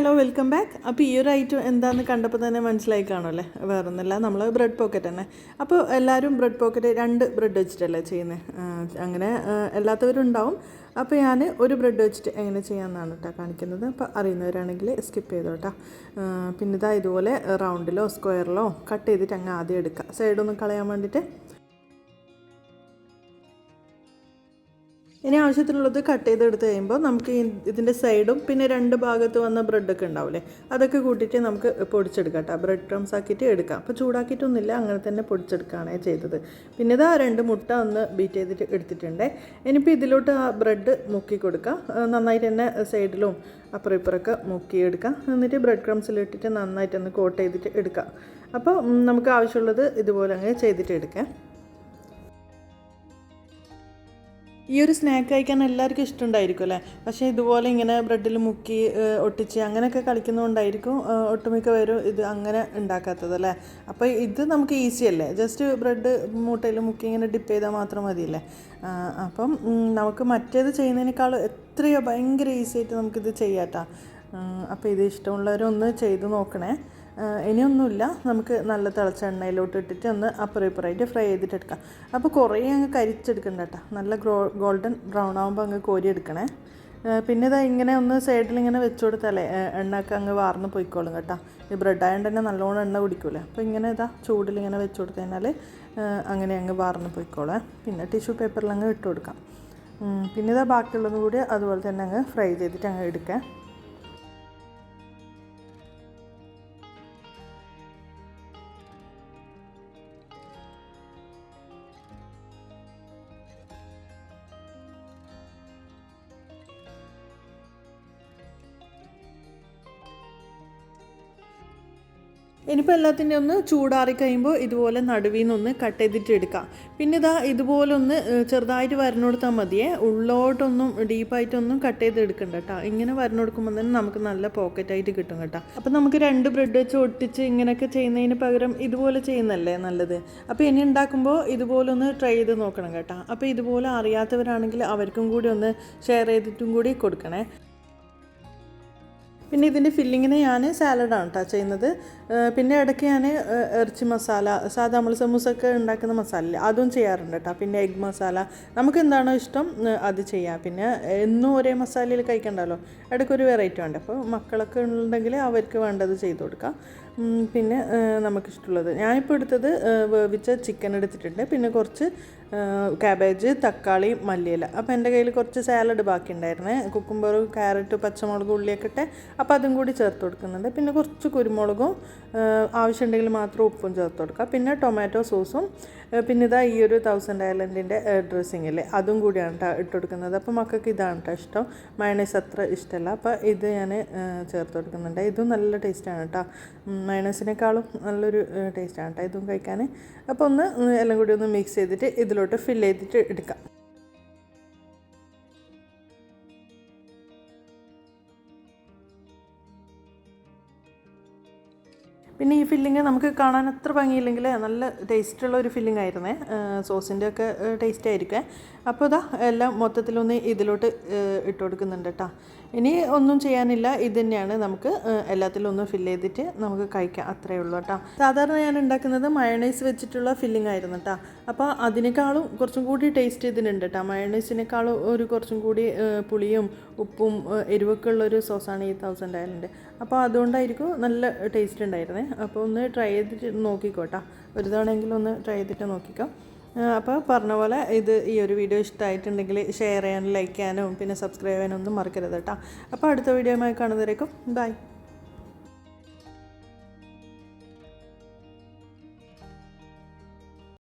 Hello welcome back. അപ്പോൾ ഈ ഒരു ഐറ്റം എന്താണെന്ന് കണ്ടപ്പോൾ തന്നെ മനസ്സിലായി കാണുമല്ലേ വേറൊന്നുമില്ല നമ്മൾ ബ്രെഡ് പോക്കറ്റ് തന്നെ. അപ്പോൾ എല്ലാവരും ബ്രെഡ് പോക്കറ്റ് രണ്ട് ബ്രെഡ് വെച്ചിട്ടല്ലേ ചെയ്യുന്നത് അങ്ങനെ എല്ലാത്തവരുണ്ടാവും അപ്പോൾ ഞാൻ ഒരു ബ്രെഡ് വെച്ചിട്ട് എങ്ങനെ ചെയ്യാമെന്നാണ് കേട്ടോ കാണിക്കുന്നത്. അപ്പോൾ അറിയുന്നവരാണെങ്കിൽ സ്കിപ്പ് ചെയ്തോ കേട്ടോ പിന്നെ ഇതാ ഇതുപോലെ റൗണ്ടിലോ സ്ക്വയറിലോ കട്ട് ചെയ്തിട്ട് അങ്ങ് ആദ്യം എടുക്കുക സൈഡൊന്നും കളയാൻ വേണ്ടിയിട്ട് ഇനി ആവശ്യത്തിനുള്ളത് കട്ട് ചെയ്തെടുത്ത് കഴിയുമ്പോൾ നമുക്ക് ഇതിന്റെ സൈഡും പിന്നെ രണ്ട് ഭാഗത്ത് വന്ന ബ്രെഡൊക്കെ ഉണ്ടാവില്ലേ അതൊക്കെ കൂട്ടിയിട്ട് നമുക്ക് പൊടിച്ചെടുക്കാം കേട്ടോ ബ്രെഡ് ക്രംസ് ആക്കിയിട്ട് എടുക്കാം. അപ്പോൾ ചൂടാക്കിയിട്ടൊന്നുമില്ല അങ്ങനെ തന്നെ പൊടിച്ചെടുക്കുകയാണ് ചെയ്തത്. പിന്നെ ഇതാ രണ്ട് മുട്ട ഒന്ന് ബീറ്റ് ചെയ്തിട്ട് എടുത്തിട്ടുണ്ട്. ഇനിയിപ്പോൾ ഇതിലോട്ട് ആ ബ്രെഡ് മുക്കി കൊടുക്കാം. നന്നായിട്ട് തന്നെ സൈഡിലും അപ്പുറം ഇപ്പുറമൊക്കെ മുക്കിയെടുക്കാം. എന്നിട്ട് ബ്രെഡ് ക്രംസിലിട്ടിട്ട് നന്നായിട്ടൊന്ന് കോട്ട് ചെയ്തിട്ട് എടുക്കാം. അപ്പോൾ നമുക്ക് ആവശ്യമുള്ളത് ഇതുപോലെ അങ്ങനെ ചെയ്തിട്ട് എടുക്കാം. ഈ ഒരു സ്നാക്ക് കഴിക്കാൻ എല്ലാവർക്കും ഇഷ്ടമുണ്ടായിരിക്കും അല്ലേ? പക്ഷേ ഇതുപോലെ ഇങ്ങനെ ബ്രെഡിൽ മുക്കി ഒട്ടിച്ച് അങ്ങനെയൊക്കെ കളിക്കുന്നതുകൊണ്ടായിരിക്കും ഒട്ടുമിക്ക പേരും ഇത് അങ്ങനെ ഉണ്ടാക്കാത്തത് അല്ലേ? അപ്പോൾ ഇത് നമുക്ക് ഈസി അല്ലേ? ജസ്റ്റ് ബ്രെഡ് മൂട്ടയിൽ മുക്കി ഇങ്ങനെ ഡിപ്പ് ചെയ്താൽ മാത്രം മതിയല്ലേ? അപ്പം നമുക്ക് മറ്റേത് ചെയ്യുന്നതിനേക്കാൾ എത്രയോ ഭയങ്കര ഈസി ആയിട്ട് നമുക്കിത് ചെയ്യാട്ടോ അപ്പോൾ ഇത് ഇഷ്ടമുള്ളവരൊന്ന് ചെയ്ത് നോക്കണേ. ഇനിയൊന്നുമില്ല. നമുക്ക് നല്ല തിളച്ച എണ്ണയിലോട്ട് ഇട്ടിട്ട് ഒന്ന് അപ്പുറം ഇപ്പുറമായിട്ട് ഫ്രൈ ചെയ്തിട്ട് എടുക്കാം. അപ്പോൾ കുറേ അങ്ങ് കരിച്ചെടുക്കണ്ട കേട്ടോ നല്ല ഗ്രോ ഗോൾഡൻ ബ്രൗൺ ആകുമ്പോൾ അങ്ങ് കോരി എടുക്കണേ. പിന്നെ ഇതാ ഇങ്ങനെ ഒന്ന് സൈഡിൽ ഇങ്ങനെ വെച്ച് കൊടുത്താലേ എണ്ണയൊക്കെ അങ്ങ് വാർന്ന് പോയിക്കോളും കേട്ടോ. ഈ ബ്രെഡ് ആയതുകൊണ്ട് തന്നെ നല്ലോണം എണ്ണ കുടിക്കൂലേ. അപ്പോൾ ഇങ്ങനെ ഇതാ ചൂടിൽ ഇങ്ങനെ വെച്ച് കൊടുത്തു കഴിഞ്ഞാൽ അങ്ങനെ അങ്ങ് വാർന്ന് പോയിക്കോളേ. പിന്നെ ടിഷ്യൂ പേപ്പറിൽ അങ്ങ് ഇട്ട് കൊടുക്കാം. പിന്നെ ഇതാ ബാക്കിയുള്ളതും കൂടി അതുപോലെ തന്നെ അങ്ങ് ഫ്രൈ ചെയ്തിട്ട് അങ്ങ് എടുക്കാം. ഇനിയിപ്പോൾ എല്ലാത്തിന്റെ ഒന്ന് ചൂടാറി കഴിയുമ്പോൾ ഇതുപോലെ നടുവിൽ നിന്നൊന്ന് കട്ട് ചെയ്തിട്ട് എടുക്കാം. പിന്നെ ഇതാ ഇതുപോലെ ഒന്ന് ചെറുതായിട്ട് ചെറുതായിട്ട് വരഞ്ഞെടുത്താൽ മതിയേ. ഉള്ളോട്ടൊന്നും ഡീപ്പായിട്ടൊന്നും കട്ട് ചെയ്ത് എടുക്കണ്ട കേട്ടോ ഇങ്ങനെ വരഞ്ഞെടുക്കുമ്പോൾ തന്നെ നമുക്ക് നല്ല പോക്കറ്റായിട്ട് കിട്ടും കേട്ടോ. അപ്പോൾ നമുക്ക് രണ്ട് ബ്രെഡ് വെച്ച് ഒട്ടിച്ച് ഇങ്ങനെയൊക്കെ ചെയ്യുന്നതിന് പകരം ഇതുപോലെ ചെയ്യുന്നല്ലേ നല്ലത്? അപ്പോൾ ഇനി ഉണ്ടാക്കുമ്പോൾ ഇതുപോലെ ഒന്ന് ട്രൈ ചെയ്ത് നോക്കണം കേട്ടോ. അപ്പോൾ ഇതുപോലെ അറിയാത്തവരാണെങ്കിൽ അവർക്കും കൂടി ഒന്ന് ഷെയർ ചെയ്തിട്ടും കൂടി കൊടുക്കണേ. പിന്നെ ഇതിന്റെ ഫില്ലിങ്ങിന് ഞാൻ സാലഡാണ് കേട്ടോ ചെയ്യുന്നത്. പിന്നെ ഇടയ്ക്ക് ഞാൻ ഇറച്ചി മസാല സാധാ നമ്മൾ സമൂസൊക്കെ ഉണ്ടാക്കുന്ന മസാല അതും ചെയ്യാറുണ്ട് കേട്ടോ പിന്നെ എഗ് മസാല നമുക്ക് എന്താണോ ഇഷ്ടം അത് ചെയ്യാം. പിന്നെ എന്നും ഒരേ മസാലയിൽ കഴിക്കണ്ടല്ലോ. ഇടയ്ക്ക് ഒരു വെറൈറ്റി ഉണ്ട് അപ്പോൾ മക്കളൊക്കെ ഉണ്ടെങ്കിൽ അവർക്ക് വേണ്ടത് ചെയ്ത് കൊടുക്കാം. പിന്നെ നമുക്കിഷ്ടമുള്ളത്. ഞാനിപ്പോൾ എടുത്തത് വേവിച്ച ചിക്കൻ എടുത്തിട്ടുണ്ട്. പിന്നെ കുറച്ച് ക്യാബേജ് തക്കാളി മല്ലിയില. അപ്പോൾ എന്റെ കയ്യിൽ കുറച്ച് സാലഡ് ബാക്കി ഉണ്ടായിരുന്നേ കുക്കുംബർ ക്യാരറ്റ് പച്ചമുളക് ഉള്ളിയൊക്കെ ഇട്ട് അപ്പോൾ അതും കൂടി ചേർത്ത് കൊടുക്കുന്നുണ്ട്. പിന്നെ കുറച്ച് കുരുമുളകും ആവശ്യമുണ്ടെങ്കിൽ മാത്രം ഉപ്പും ചേർത്ത് കൊടുക്കുക പിന്നെ ടൊമാറ്റോ സോസും പിന്നെ ഇതാ ഈ ഒരു തൗസൻഡ് ഐലൻഡിന്റെ ഡ്രസ്സിങ്ങില്ലേ അതും കൂടിയാണ് കേട്ടോ ഇട്ട് കൊടുക്കുന്നത് അപ്പോൾ മക്കൾക്ക് ഇതാണ് കേട്ടോ ഇഷ്ടം. മയണൈസ് അത്ര ഇഷ്ടമല്ല അപ്പോൾ ഇത് ഞാൻ ചേർത്ത് കൊടുക്കുന്നുണ്ട്. ഇതും നല്ല ടേസ്റ്റാണ് കേട്ടോ മയണൈസിനേക്കാളും നല്ലൊരു ടേസ്റ്റാണ് കേട്ടോ ഇതും കഴിക്കാൻ അപ്പോൾ ഒന്ന് എല്ലാം കൂടി ഒന്ന് മിക്സ് ചെയ്തിട്ട് ഇതിലോട്ട് ഫില്ല് ചെയ്തിട്ട് എടുക്കാം. പിന്നെ ഈ ഫില്ലിങ് നമുക്ക് കാണാൻ അത്ര ഭംഗിയില്ലെങ്കിൽ നല്ല ടേസ്റ്റുള്ള ഒരു ഫില്ലിംഗ് ആയിരുന്നേ. സോസിന്റെ ഒക്കെ ടേസ്റ്റ് ആയിരിക്കും അപ്പോൾ ഇതാ എല്ലാം മൊത്തത്തിലൊന്ന് ഇതിലോട്ട് ഇട്ട് കൊടുക്കുന്നുണ്ട് കേട്ടോ ഇനി ഒന്നും ചെയ്യാനില്ല. ഇത് തന്നെയാണ് നമുക്ക് എല്ലാത്തിലും ഒന്ന് ഫില്ല് ചെയ്തിട്ട് നമുക്ക് കഴിക്കാം. അത്രയേ ഉള്ളൂ കേട്ടോ സാധാരണ ഞാൻ ഉണ്ടാക്കുന്നത് മയണൈസ് വെച്ചിട്ടുള്ള ഫില്ലിംഗ് ആയിരുന്നു കേട്ടോ അപ്പോൾ അതിനേക്കാളും കുറച്ചും കൂടി ടേസ്റ്റ് ഇതിനുണ്ട് കേട്ടോ മയണൈസിനേക്കാളും ഒരു കുറച്ചും കൂടി പുളിയും ഉപ്പും എരിവൊക്കെ ഉള്ളൊരു സോസാണ് ഈ തൗസൻഡ് ഐലൻഡ് അപ്പോൾ അതുകൊണ്ടായിരിക്കും നല്ല ടേസ്റ്റ് ഉണ്ടായിരുന്നേ. അപ്പോൾ ഒന്ന് ട്രൈ ചെയ്തിട്ട് നോക്കിക്കോട്ടോ. ഒരു തവണയെങ്കിലും ഒന്ന് ട്രൈ ചെയ്തിട്ട് നോക്കിക്കോ. അപ്പോൾ പറഞ്ഞ പോലെ ഇത് ഈ ഒരു വീഡിയോ ഇഷ്ടമായിട്ടുണ്ടെങ്കിൽ ഷെയർ ചെയ്യാനും ലൈക്ക് ചെയ്യാനും പിന്നെ സബ്സ്ക്രൈബ് ചെയ്യാനും ഒന്നും മറക്കരുത് കേട്ടോ. അപ്പോൾ അടുത്ത വീഡിയോയുമായി കാണുന്നവരേക്കും ബൈ.